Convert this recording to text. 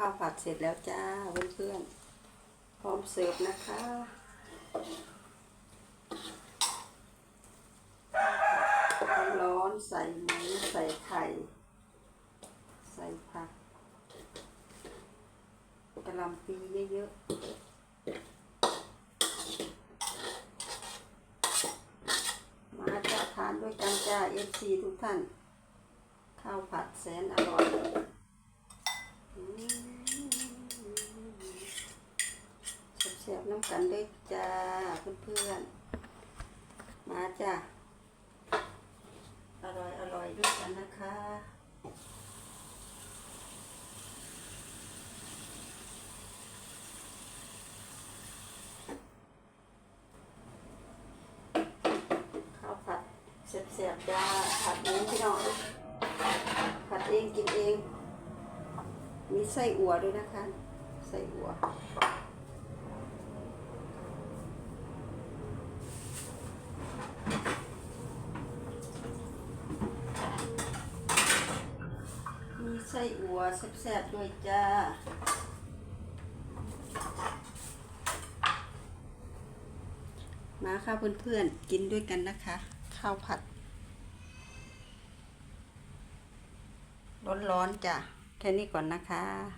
ข้าวผัดเสร็จแล้วจ้าเพื่อนๆพร้อมเสิร์ฟนะคะร้อนใส่หมูใส่ไข่ ใส่ผักกระหลำปีเยอะๆ มาจ้าทานด้วยกันจ้าเอฟซีทุกท่าน ข้าวผัดแสนอร่อยอืม แซ่บน้ำกันด้วยจ้าเพื่อนๆ มาจ้าอร่อยอร่อยด้วยกันนะคะข้าวผัดแซ่บๆจ้าผัดเองพี่น้องผัดเองกินเอง มีไส้อั่วด้วยนะคะ ไส้อั่วมีไส้อัวแซ่บๆด้วยจ้ามาค่ะเพื่อนๆกินด้วยกันนะคะ ข้าวผัด ร้อนๆจ้ะ แค่นี้ก่อนนะคะ